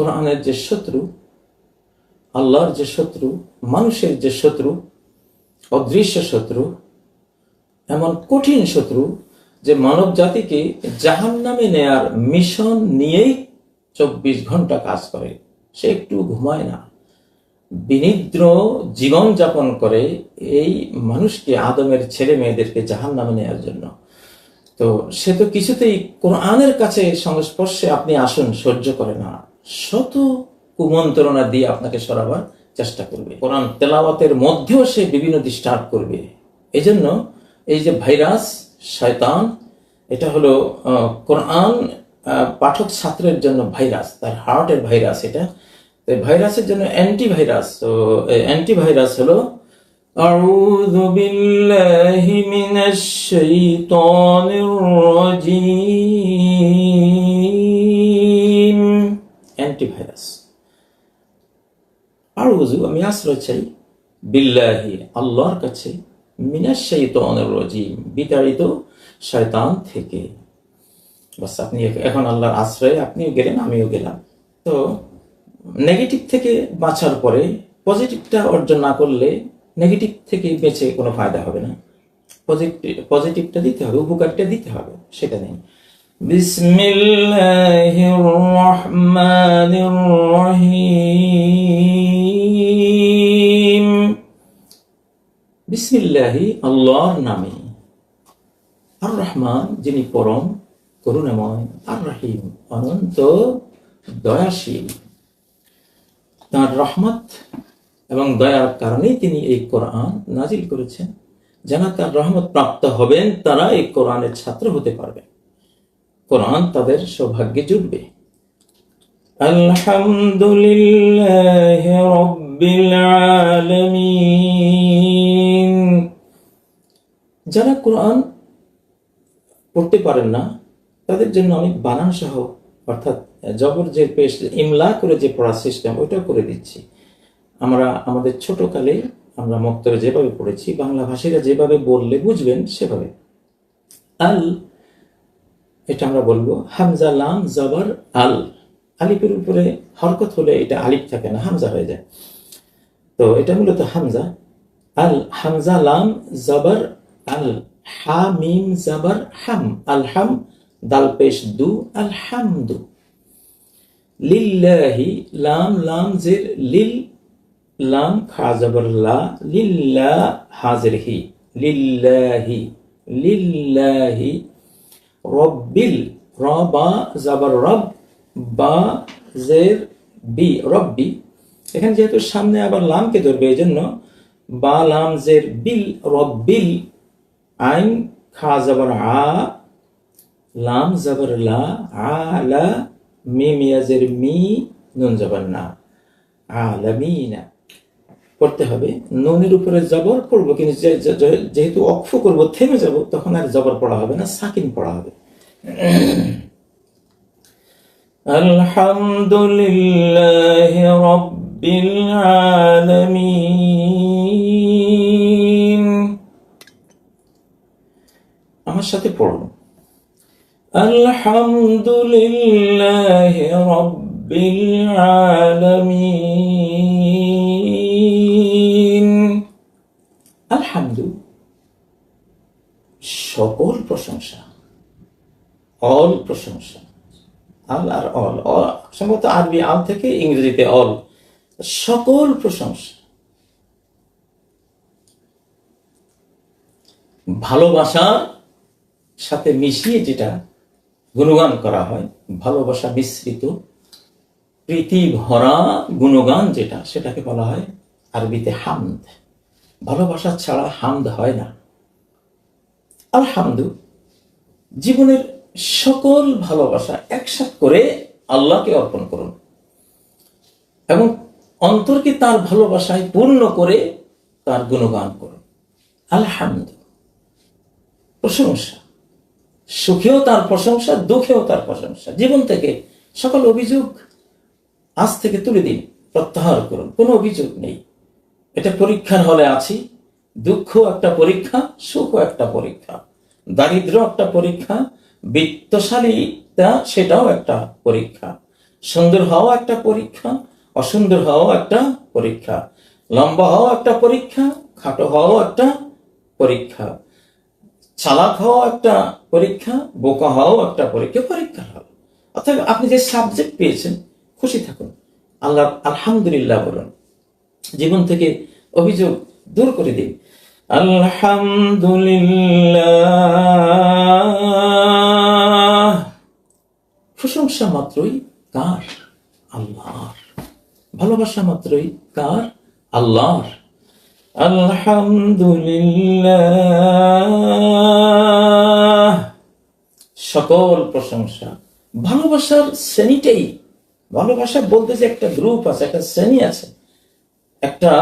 কোরআনের যে শত্রু, আল্লাহর যে শত্রু, মানুষের যে শত্রু, অদৃশ্য শত্রু, এমন কঠিন শত্রু যে মানব জাতিকে জাহান নামে নেয়ার মিশন নিয়েই চব্বিশ ঘণ্টা কাজ করে। সে একটু ঘুমায় না। বিনিদ্র জীবন যাপন করে এই মানুষকে, আদমের ছেলে মেয়েদেরকে জাহান নামে নেওয়ার জন্য। তো সে তো কিছুতেই কোরআনের কাছে সংস্পর্শে আপনি আসুন, সহ্য করে না। শত কুমন্ত্রণা দিয়ে আপনাকে সরাবার চেষ্টা করবে কোরআন তেলাওয়াতের মধ্যেও সে বিভিন্ন ডিস্টার্ব করবে এই জন্য এই যে ভাইরাস শয়তান এটা হলো আহ, কোরআন আহ, পাঠক ছাত্রের জন্য ভাইরাস তার হার্টের ভাইরাস এটা তো এই ভাইরাসের জন্য অ্যান্টিভাইরাস তো অ্যান্টিভাইরাস হলো أعوذ بالله من الشيطان الرجيم অ্যান্টিভাইরাস আউযু আমি আশ্রয় চাই বিল্লাহি, আল্লাহর কাছে বিতাড়িত শয়তান থেকে। বাস, আপনি এখন আল্লাহর আশ্রয়ে আপনিও গেলেন, আমিও গেলাম। তো নেগেটিভ থেকে বাঁচার পরে পজিটিভটা অর্জন না করলে নেগেটিভ থেকে বেঁচে কোনো ফায়দা হবে না। পজিটিভ পজিটিভটা দিতে হবে, উপকারটা দিতে হবে, সেটা নেই। বিসমিল্লাহির রহমানির রহিম বিসমিল্লাহি আল্লাহর নামে। আর রহমান যিনি পরম, করুণাময় আর রহিম অনন্ত দয়াশীল। তার রহমত এবং দয়ার কারণেই তিনি এই কোরআন নাজিল করেছেন। যারা তার রহমত প্রাপ্ত হবেন, তারা এই কোরআনের ছাত্র হতে পারবে কোরআন তাদের সৌভাগ্যে জুটবে। আলহামদুলিল্লাহ রব্বিল আলামিন। যারা কোরআন পড়তে পারেন না, তাদের জন্য আমি বানান সহ, অর্থাৎ জবর যে পেশ, ইমলা করে যে পড়ার সিস্টেম ওইটাও করে দিচ্ছি। আমরা, আমাদের ছোটকালে আমরা মক্তরে যেভাবে পড়েছি, বাংলা ভাষীরা যেভাবে বললে বুঝবেন সেভাবে। আল এটা আমরা বলব হামজা লাম জবর আল। আলিফের উপরে হরকত হলে এটা আলিফ থাকে না, হামজা হয়ে যায়। তো এটা মূলত হামজা। আল হামজা লাম জবর আল, হা মিম জবর হাম। আল হাম, দাল পেশ দু, আল হামদু। লিল্লাহি লাম লাম জের, লিল, লাম খা জবর লা, লিল্লা হাজির হি। লিল্লাহি লিল্লাহি রব্বিল র বা জবর রব, বা জের বি, রব্বি। এখানে যেহেতু সামনে আবার লামকে ধরবে এই জন্য বা লাম, জের বিল, রব্বিল, আইন, খা, জবর আ, লাম, জবর লা আলা মিম ইয়াজের মি, নুন, জবর না। আলামিনা পড়তে হবে। নুনের উপরে জবর পড়ব কিন্তু যেহেতু অক্ষ করব, থেমে যাব, তখন আর জবর পড়া হবে না, সাকিন পড়া হবে। আলহামদুলিল্লাহ রব্বিল আলামিন। আমার সাথে পড়ুন। আলহামদুলিল্লাহ রব্বিল আলামিন। আলহামদু সকল প্রশংসা, অল প্রশংসা। আল আর অল অ- সম্ভবত আরবি আল থেকে ইংরেজিতে অল। সকল প্রশংসা। ভালোবাসার সাথে মিশিয়ে যেটা গুণগান করা হয়, ভালোবাসা মিশ্রিত প্রীতি ভরা গুণগান যেটা, সেটাকে বলা হয় আরবিতে হামদ। ভালোবাসা ছাড়া হামদ হয় না। আলহামদু, জীবনের সকল ভালোবাসা একসাথ করে আল্লাহকে অর্পণ করুন এবং অন্তরকে তার ভালোবাসায় পূর্ণ করে তার গুণগান করুন। আলহামদু, প্রশংসা। সুখেও তার প্রশংসা, দুঃখেও তার প্রশংসা। জীবন থেকে সকল অভিযোগ আজ থেকে তুলে দিন, প্রত্যাহার করুন। কোনো অভিযোগ নেই। এটা পরীক্ষার হলে আছি। দুঃখ একটা পরীক্ষা, সুখ একটা পরীক্ষা। দারিদ্র একটা পরীক্ষা, বিত্তশালীতা সেটাও একটা পরীক্ষা। সুন্দর হওয়া একটা পরীক্ষা, অসুন্দর হওয়া একটা পরীক্ষা। লম্বা হওয়া একটা পরীক্ষা, খাটো হওয়া একটা পরীক্ষা। চালাক হওয়া একটা পরীক্ষা, বোকা হওয়াও একটা পরীক্ষা পরীক্ষা হল। অর্থাৎ আপনি যে সাবজেক্ট পেয়েছেন, খুশি থাকুন। আল্লাহ, আলহামদুলিল্লাহ বলুন। জীবন থেকে অভিযোগ দূর করে দিন। আলহামদুলিল্লাহ। প্রশংসা মাত্রই কার? আল্লাহর। ভালোবাসা মাত্রই কার? আল্লাহর। আলহামদুলিল্লাহ। সকল প্রশংসা। ভালোবাসার শ্রেণীটাই ভালোবাসা বলতে যে একটা গ্রুপ আছে, একটা শ্রেণি আছে একটা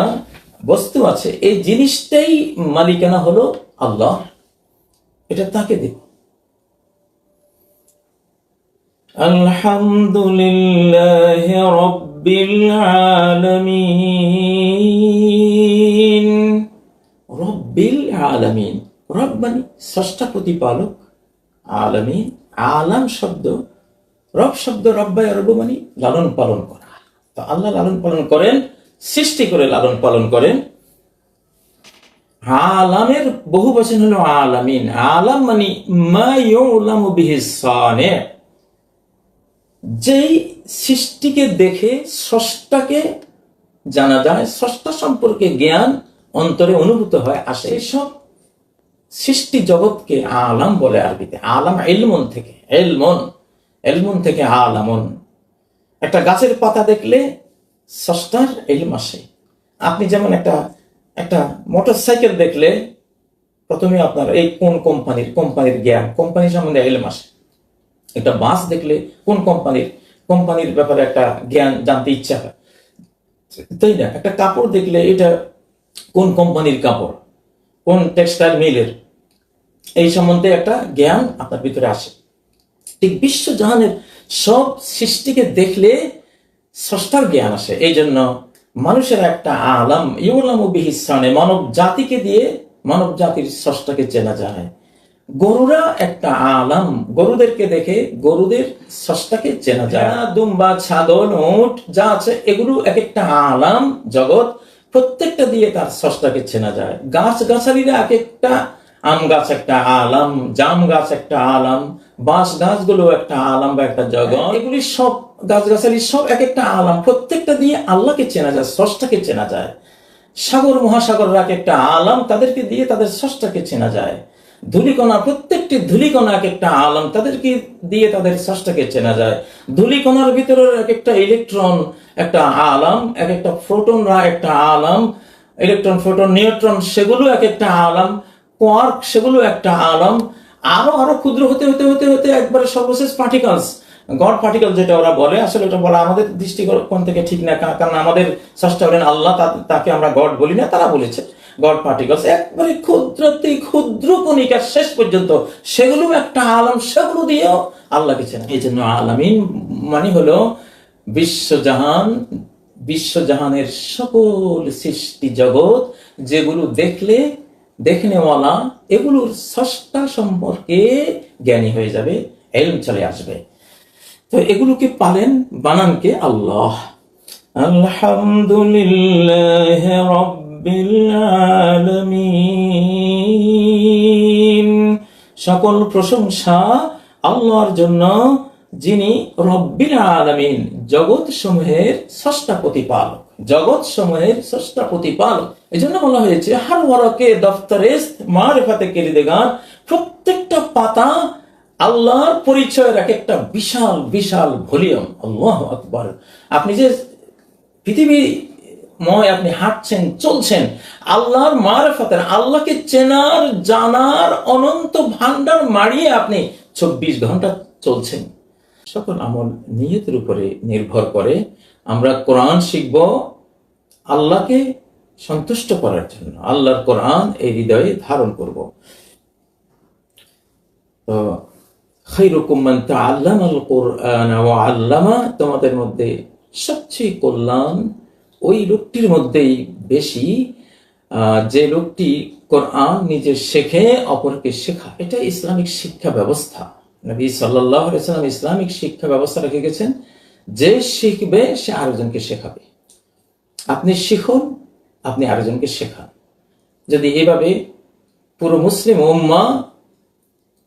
বস্তু আছে, এই জিনিসটাই মালিকানা হলো আল্লাহ। এটা তাকে দেব আলহামদুলিল্লাহ রব্বিল আলামিন। রব্বিল আলামিন। রব মানে ষষ্ঠা প্রতিপালক, আলামিন। আলাম শব্দ, রব শব্দ রব্বাই রব মানে লালন পালন করা। তো আল্লাহ লালন পালন করেন সৃষ্টি করে লালন পালন করেন। আলামের বহু বচন হলো আলামিন। আলাম মানে মা ইউলামু বিহি সানে। যেই সৃষ্টিকে দেখে, স্রষ্টাকে জানা যায়, স্রষ্টা সম্পর্কে জ্ঞান অন্তরে অনুভূত হয় আসে সব সৃষ্টি জগৎকে আলাম বলে আরবিতে। আলাম এলমন থেকে এলমন এলমন থেকে আলামন। একটা গাছের পাতা দেখলে স্রষ্টার এলম আসে। আপনি যেমন একটা একটা মোটর সাইকেল দেখলে প্রথমে আপনার এই কোন কোম্পানির কোম্পানির জ্ঞান কোম্পানি সম্বন্ধে এলম আসে। একটা বাস দেখলে কোন কোম্পানির কোম্পানির ব্যাপারে একটা জ্ঞান জানতে ইচ্ছা হয়। তাই না? একটা কাপড় দেখলে এটা কোন কোম্পানির কাপড়, কোন টেক্সটাইল মিলের এই সম্বন্ধে একটা জ্ঞান আপনার ভিতরে আসে। ঠিক বিশ্ব জাহানের সব সৃষ্টিকে দেখলে স্রষ্টার জ্ঞান আসে। এই জন্য মানুষের একটা আলাম, ইউলাম বিহিসানে মানব জাতিকে দিয়ে মানব জাতির স্রষ্টাকে চেনা যায়। গরুরা একটা আলাম, গরুদেরকে দেখে গরুদের স্রষ্টাকে চেনা যায়। দুম্বা, ছাগল, উট, যা আছে, এগুলো এক একটা আলাম জগৎ, প্রত্যেকটা দিয়ে তার স্রষ্টাকে চেনা যায়। গাছ গাছালিরা এক একটা আম গাছ একটা আলাম, জাম গাছ একটা আলাম, বাঁশ গাছগুলো একটা আলাম বা একটা জগৎ। এগুলি সব গাছ গাছগাছালি সব এক একটা আলাম। প্রত্যেকটা দিয়ে আল্লাহকে চেনা যায়, স্রষ্টাকে চেনা যায়। সাগর, মহাসাগর এক একটা আলাম, তাদেরকে দিয়ে তাদের স্রষ্টাকে চেনা যায়। ধুলিকণা, প্রত্যেকটি ধুলিকণা এক একটা আলাম, তাদেরকে দিয়ে তাদের শ্বাসটাকে চেনা যায়। ধুলিকণার ভিতরে এক একটা ইলেকট্রন একটা আলাম, এক একটা প্রোটনরা একটা আলাম, ইলেকট্রন প্রোটন নিউট্রন, সেগুলো এক একটা আলাম। কোয়ার্ক সেগুলো একটা আলম। আরও আরও ক্ষুদ্র হতে হতে হতে হতে একবারে সর্বশেষ পার্টিকলস গড পার্টিকল যেটা ওরা বলে, আসলে ওটা বলা আমাদের দৃষ্টিকোণ থেকে ঠিক না কারণ আমাদের স্রষ্টা হলেন আল্লাহ তাকে আমরা গড বলি না, তারা বলেছে গড পার্টিকলস একবারে ক্ষুদ্রতে ক্ষুদ্র কণিকা শেষ পর্যন্ত সেগুলো একটা আলম, সেগুলো দিয়েও আল্লাহকে চেনা। এই জন্য আলামিন মানে হলো বিশ্বজাহান, বিশ্বজাহানের সকল সৃষ্টি জগৎ যেগুলো দেখলে দেখনেওয়ালা এগুলোর স্রষ্টা সম্পর্কে জ্ঞানী হয়ে যাবে, এলম চলে আসবে। তো এগুলোকে পালেন বানানকে আল্লাহ। আলহামদুলিল্লাহ রব্বিল সকল প্রশংসা আল্লাহর জন্য, যিনি রব্বিল আলামিন, জগৎ সমূহের ষষ্ঠা প্রতিপালক। জগৎ সমূহের ষষ্ঠা প্রতিপালক। এই জন্য বলা হয়েছে, হার ওয়ারকে, দফতরে মারেফাতে কেলি দেগান প্রত্যেকটা পাতা আল্লাহর পরিচয়ের এক একটা বিশাল বিশাল ভলিউম। আল্লাহ আকবর। আপনি যে পৃথিবী ময় আপনি হাঁটছেন, চলছেন, আল্লাহর মারফতের, আল্লাহকে চেনার, জানার অনন্ত ভান্ডার মারিয়ে আপনি চব্বিশ ঘণ্টা চলছেন। সকল আমল নিয়তের উপরে নির্ভর করে। আমরা কোরআন শিখব, আল্লাহকে সন্তুষ্ট করার জন্য আল্লাহর কোরআন এই হৃদয়ে ধারণ করব। তো আল্লামা, তোমাদের মধ্যে সবচেয়ে কল্যাণ ওই লোকটির মধ্যেই বেশি যে লোকটি কোরআন নিজে শেখে, অপরকে শেখা। এটা ইসলামিক শিক্ষা ব্যবস্থা। নবী সাল্লাল্লাহু আলাইহি সাল্লাম ইসলামিক শিক্ষা ব্যবস্থা রেখে গেছেন, যে শিখবে, সে আরেকজনকে শেখাবে। আপনি শিখুন আপনি আরেকজনকে শেখান। যদি এভাবে পুরো মুসলিম উম্মা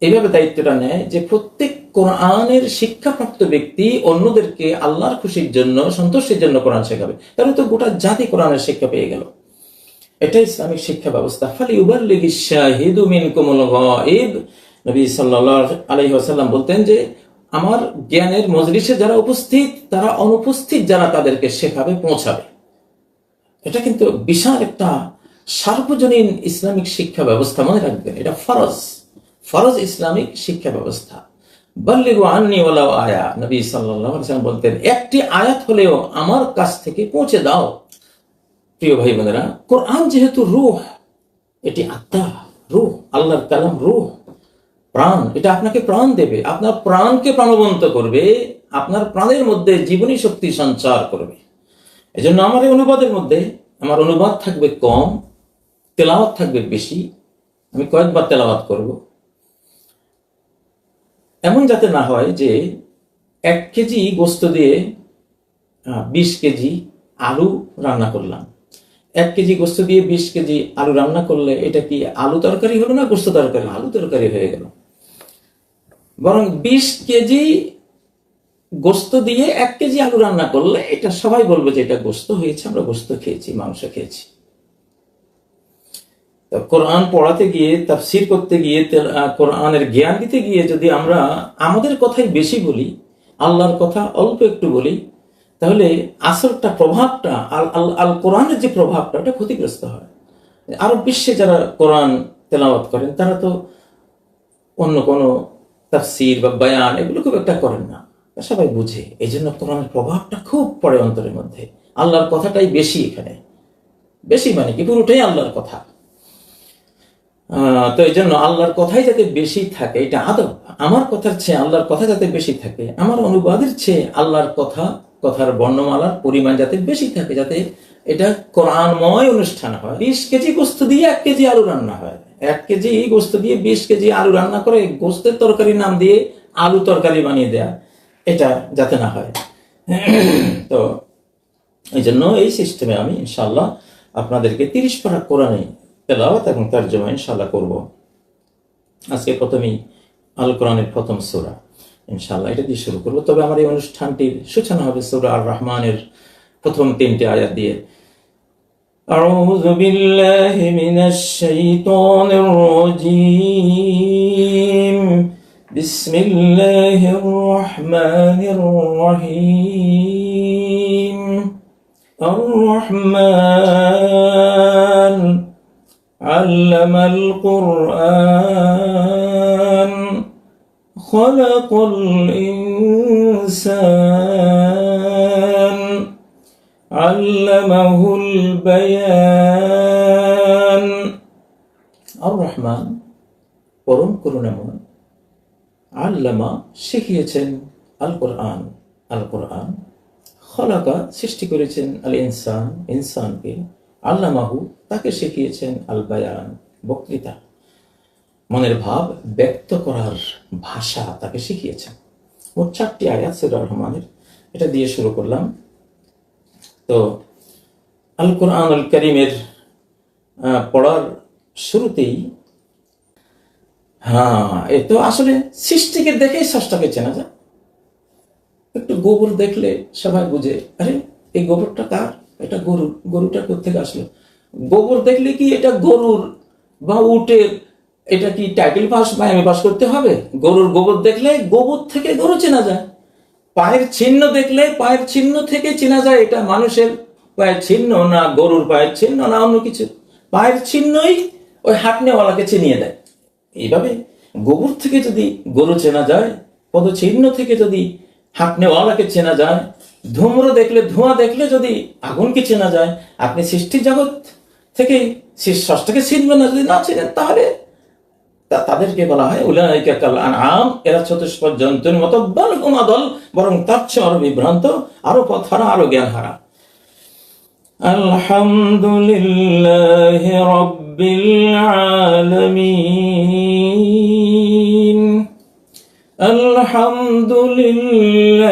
এইভাবে দায়িত্বটা নেয় যে প্রত্যেক কোরআনের শিক্ষাপ্রাপ্ত ব্যক্তি অন্যদেরকে আল্লাহর খুশির জন্য, সন্তোষের জন্য কোরআন শেখাবে, তাহলে তো গোটা জাতি কোরআনের শিক্ষা পেয়ে গেল। এটা ইসলামিক শিক্ষা ব্যবস্থা। ফালি উবার শাহিদু মিনকুমুল গায়ব। নবী সাল্লাল্লাহু আলাইহি ওয়াসাল্লাম বলতেন যে, আমার জ্ঞানের মজলিসে যারা উপস্থিত, তারা অনুপস্থিত যারা তাদেরকে শেখাবে, পৌঁছাবে। এটা কিন্তু বিশাল একটা সার্বজনীন ইসলামিক শিক্ষা ব্যবস্থা, মনে রাখবেন। এটা ফরজ। ফরজ ইসলামিক শিক্ষা ব্যবস্থা। বল্লিগু আয়া। নবী ওয়াসাল্লাম বলতেন, একটি আয়াত হলেও আমার কাছ থেকে পৌঁছে দাও। প্রিয় ভাই বোনেরা, কোরআন যেহেতু রুহ, এটি আত্মা, রুহ, আল্লাহর কালাম রুহ, প্রাণ, এটা আপনাকে প্রাণ দেবে। আপনার প্রাণকে প্রাণবন্ত করবে, আপনার প্রাণের মধ্যে জীবনী শক্তি সঞ্চার করবে। এজন্য আমার এই অনুবাদের মধ্যে আমার অনুবাদ থাকবে কম, তেলাওয়াত থাকবে বেশি। আমি কয়েকবার তেলাওয়াত করব। এমন যাতে না হয় যে এক কেজি গোস্ত দিয়ে বিশ কেজি আলু রান্না করলাম। এক কেজি গোস্ত দিয়ে বিশ কেজি আলু রান্না করলে এটা কি আলু তরকারি হলো না গোস্ত তরকারি? আলু তরকারি হয়ে গেল। বরং বিশ কেজি গোস্ত দিয়ে এক কেজি আলু রান্না করলে এটা সবাই বলবে যে এটা গোস্ত হয়েছে, আমরা গোস্ত খেয়েছি, মাংস খেয়েছি। কোরআন পড়াতে গিয়ে, তাফসির করতে গিয়ে কোরআনের জ্ঞান দিতে গিয়ে যদি আমরা আমাদের কথাই বেশি বলি, আল্লাহর কথা অল্প একটু বলি, তাহলে আসলটা প্রভাবটা, আল আল আল কোরআনের যে প্রভাবটা, ওটা ক্ষতিগ্রস্ত হয়। আরব বিশ্বে যারা কোরআন তেলাওয়াত করেন, তারা তো অন্য কোনো তাফসির বা বয়ান এগুলো খুব একটা করেন না। সবাই বুঝে। এই জন্য কোরআনের প্রভাবটা খুব পড়ে অন্তরের মধ্যে। আল্লাহর কথাটাই বেশি এখানে। বেশি মানে কি? পুরোটাই আল্লাহর কথা। তো এই জন্য আল্লাহর কথাই যাতে বেশি থাকে, এটা আদব। আমার কথার চেয়ে আল্লাহর কথা যাতে বেশি থাকে, আমার অনুবাদের চেয়ে আল্লাহর কথা, কথার বর্ণমালার পরিমাণ যাতে বেশি থাকে, যাতে এটা কোরআনময় অনুষ্ঠান হয়। বিশ কেজি গোস্ত দিয়ে এক কেজি আলু রান্না হয়। এক কেজি গোস্ত দিয়ে বিশ কেজি আলু রান্না করে গোস্তের তরকারি নাম দিয়ে আলু তরকারি বানিয়ে দেয়া। এটা যাতে না হয় তো এই জন্য এই সিস্টেমে আমি ইনশাল্লাহ আপনাদেরকে তিরিশ পারা কোরআনে তেলাওয়াত এবং তর্জমা ইনশাল্লাহ করব আজকে প্রথমেই আল কোরআনের প্রথম সূরা ইনশাল্লাহ এটা দিয়ে শুরু করব তবে আমার এই অনুষ্ঠানটির সূচনা হবে সূরা আর রহমানের প্রথম তিনটে আয়াত দিয়ে أعوذ بالله من الشيطان الرجيم بسم الله الرحمن الرحيم الرحمن علم القرآن خلق الإنسان علمه البيان الرحمن পরম করুণাময় আল্লামা শিখিয়েছেন আল কোরআন আল কোরআন খলাকা সৃষ্টি করেছেন আল ইনসান ইনসানকে। আল্লামাহু তাকে শিখিয়েছেন আল বায়ান বক্তৃতা। মনের ভাব ব্যক্ত করার ভাষা তাকে শিখিয়েছেন। মোট চারটি আয়াত সির রহমানের। এটা দিয়ে শুরু করলাম। তো আল কোরআন আল করিমের পড়ার শুরুতেই হ্যাঁ এ তো আসলে সৃষ্টিকে দেখেই ষষ্ঠাকে চেনা যায় একটু গোবর দেখলে সবাই বুঝে, আরে, এই গোবরটা কার? এটা গরুর গরুটা কোথেকে আসলো? গোবর দেখলে কি এটা গরুর বা উটের, এটা কি টাইটেল পাস বা এম পাস করতে হবে? গরুর গোবর দেখলে গোবর থেকে গরু চেনা যায়। পায়ের চিহ্ন দেখলে পায়ের চিহ্ন থেকে চেনা যায় এটা মানুষের পায়ের চিহ্ন না গরুর পায়ের চিহ্ন না অন্য কিছু। পায়ের চিহ্নই ওই হাঁটনেওয়ালাকে চিনিয়ে দেয়। এইভাবে গোবর থেকে যদি গরু চেনা যায়, পদচিহ্ন থেকে যদি হাঁটনেওয়ালাকে চেনা যায়, ধূম্র দেখলে, ধোঁয়া দেখলে যদি আগুনকে চেনা যায়, আপনি সৃষ্টি জগৎ থেকে ষষ্ঠকে চিনবেন না, যদি না চিনেন, তাহলে তাদেরকে বলা হয়, উলাইকা কাল আনআম, এরা চতুষ্পদ জন্তুর মতো, বল বরং তার চেয়ে আরও বিভ্রান্ত, আরও পথ হারা আরও জ্ঞান হারা الحمد لله رب العالمين. الحمد لله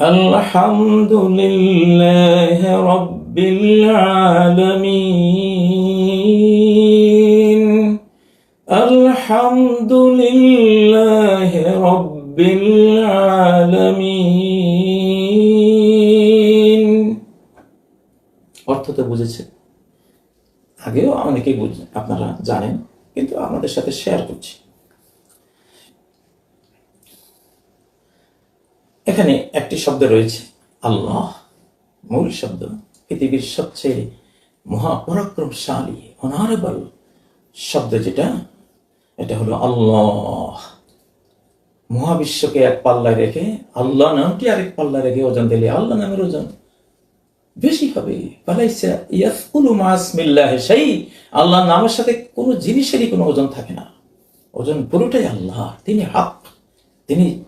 الحمد لله رب العالمين. الحمد لله رب العالمين অর্থ তো বুঝেছে আগেও অনেকেই বুঝে আপনারা জানেন কিন্তু আমাদের সাথে শেয়ার করছি এখানে একটি শব্দ রয়েছে আল্লাহ মূল শব্দ পৃথিবীর সবচেয়ে মহাপরাক্রমশালী অনারেবল শব্দ যেটা এটা হলো আল্লাহ মহাবিশ্বকে এক পাল্লায় রেখে, আল্লাহ নামটি আরেক পাল্লায় রেখে ওজন দিলে আল্লাহ নামের ওজন। বেশি হবে। আল্লাহ নামের সাথে কোনো জিনিসেরই কোনো ওজন থাকে না। ওজন পুরোটাই আল্লাহ। তিনি হক। তিনি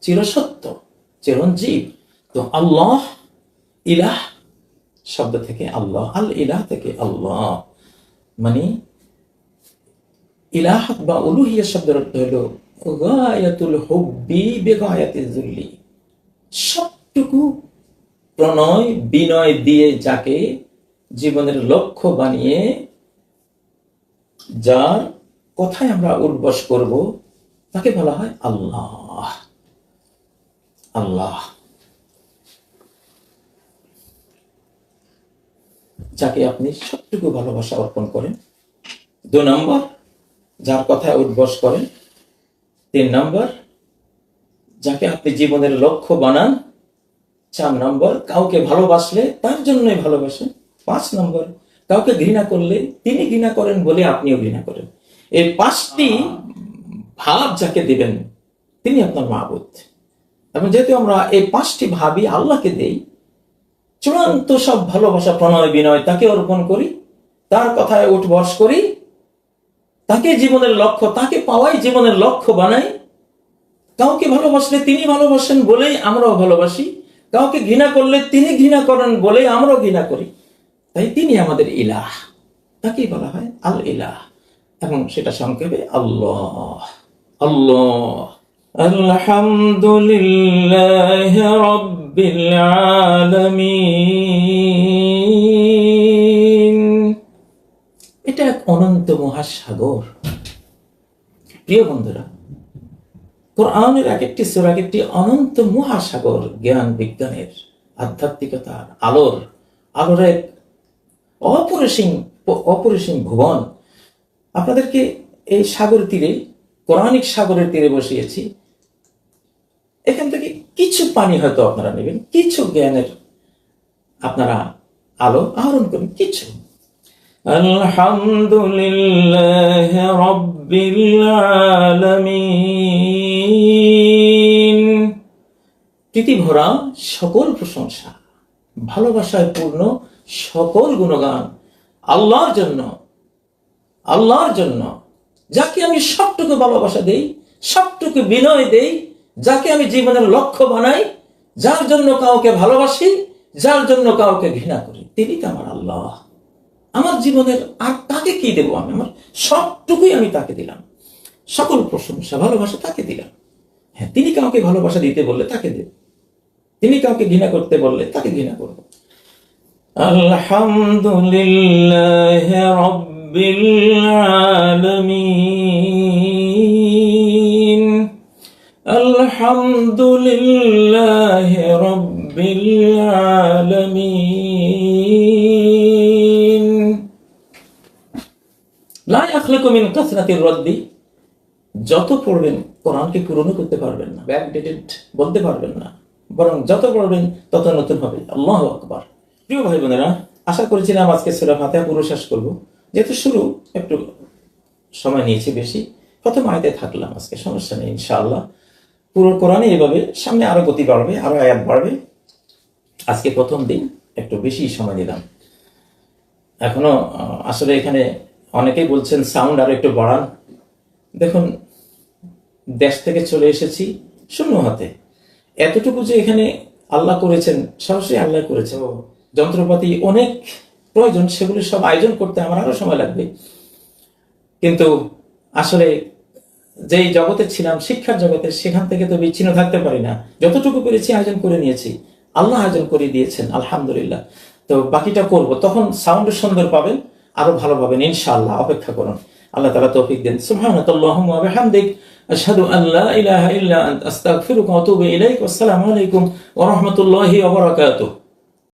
চিরসত্য, চিরঞ্জীব। তো আল্লাহ ইলাহ শব্দ থেকে আল্লাহ, আল ইলাহ থেকে আল্লাহ। মানে ইলাহ বা উলুহিয়া শব্দের অর্থ হলো গায়াতুল হুব্বি বেগায়াতিল জুল্লি। সবটুকু প্রণয়, বিনয় দিয়ে যাকে জীবনের লক্ষ্য বানিয়ে যার কথায় আমরা উদ্বস করব, তাকে বলা হয় আল্লাহ। আল্লাহ। যাকে আপনি সবটুকু ভালোবাসা অর্পণ করেন। দু নম্বর, যার কথায় উদ্বস করেন তিন নম্বর, যাকে আপনি জীবনের লক্ষ্য বানান, চার নম্বর, কাউকে ভালোবাসলে তার জন্যই ভালোবাসেন। পাঁচ নম্বর, কাউকে ঘৃণা করলে তিনি ঘৃণা করেন বলে আপনিও ঘৃণা করেন। এই পাঁচটি ভাব যাকে দিবেন, তিনি আপনার মাহবুদ এবং যেহেতু আমরা এই পাঁচটি ভাবই আল্লাহকে দেই, চূড়ান্ত সব ভালোবাসা, প্রণয়, বিনয় তাকে অর্পণ করি, তার কথায় উঠবস করি তাকে জীবনের লক্ষ্য, তাকে পাওয়াই জীবনের লক্ষ্য বানাই। কাউকে ভালোবাসলে তিনি ভালোবাসেন বলেই আমরাও ভালোবাসি। কাউকে ঘৃণা করলে তিনি ঘৃণা করেন বলেই আমরাও ঘৃণা করি। তাই তিনি আমাদের ইলাহ। তাকেই বলা হয় আল ইলাহ। এবং সেটা সংক্ষেপে আল্লাহ। আল্লাহ। আলহামদুলিল্লাহ রব্বিল আলামিন। অনন্ত মহাসাগর। প্রিয় বন্ধুরা, কোরআনের এক একটি সুর এক একটি অনন্ত মহাসাগর জ্ঞান বিজ্ঞানের আধ্যাত্মিকতার আলোর আলোর এক অপরিসীম অপরিসীম ভুবন। আপনাদেরকে এই সাগর তীরে, কোরআনিক সাগরের তীরে বসিয়েছি। এখান থেকে কিছু পানি হয়তো আপনারা নেবেন, কিছু জ্ঞানের আপনারা আলো আহরণ করুন, কিছু। আলহামদুলিল্লাহ রব্বিল আলামিন। প্রীতি ভরা সকল প্রশংসা, ভালোবাসায় পূর্ণ সকল গুণগান আল্লাহর জন্য আল্লাহর জন্য। যাকে আমি সবটুকু ভালোবাসা দেই, সবটুকু বিনয় দেই, যাকে আমি জীবনের লক্ষ্য বানাই, যার জন্য কাউকে ভালোবাসি, যার জন্য কাউকে ঘৃণা করি, তিনি তো আমার আল্লাহ। আমার জীবনের আর তাকে কি দেবো আমি? আমার সবটুকুই আমি তাকে দিলাম। সকল প্রশংসা, ভালোবাসা তাকে দিলাম। হ্যাঁ তিনি কাউকে ভালোবাসা দিতে বললে তাকে দেব। তিনি কাউকে ঘৃণা করতে বললে তাকে ঘৃণা করব। আলহামদুলিল্লাহ রব্বিল আলামিন। আলহামদুলিল্লাহ রব্বিল মিন কাসরাতির রাদ্দি যত পড়বেন কোরআনকে পূরণ করতে পারবেন না। ব্যাকডেটেড বলতে পারবেন না। বরং যত পড়বেন তত নতুন হবে। আল্লাহ আকবার। প্রিয় ভাই বোনেরা আশা করেছিলাম আজকে সুরা ফাতিহা পুরো শেষ করব। যেহেতু শুরু একটু সময় নিয়েছি বেশি। প্রথম আয়তে থাকলাম আজকে সমস্যা নেই ইনশাআল্লাহ। পুরো কোরআনে এভাবে সামনে আরও গতি বাড়বে আরও আয়াত বাড়বে। আজকে প্রথম দিন একটু বেশি সময় দিলাম এখনও আসলে এখানে অনেকেই বলছেন সাউন্ড আরও একটু বাড়ান। দেখুন দেশ থেকে চলে এসেছি শূন্য হাতে। এতটুকু যে এখানে আল্লাহ করেছেন সরাসরি আল্লাহ করেছে যন্ত্রপাতি অনেক প্রয়োজন সেগুলি সব আয়োজন করতে আমার আরও সময় লাগবে। কিন্তু আসলে যেই জগতে ছিলাম শিক্ষার জগতে সেখান থেকে তো বিচ্ছিন্ন থাকতে পারি না। যতটুকু পেরেছি আয়োজন করে নিয়েছি। আল্লাহ আয়োজন করে দিয়েছেন আলহামদুলিল্লাহ। তো বাকিটা করব। তখন সাউন্ড সুন্দর পাবেন। আরও ভালো পাবেন ইনশাআল্লাহ, অপেক্ষা করুন। আল্লাহ তালা তৌফিক দেন। সুবহানাকাল্লাহুম্মা ওয়া বিহামদিক, আশহাদু আন লা ইলাহা ইল্লা আস্তাগফিরুকা ওয়া আতুবু ইলাইক। ওয়াসসালামু আলাইকুম ওয়া রাহমাতুল্লাহি ওয়া বারাকাতুহু।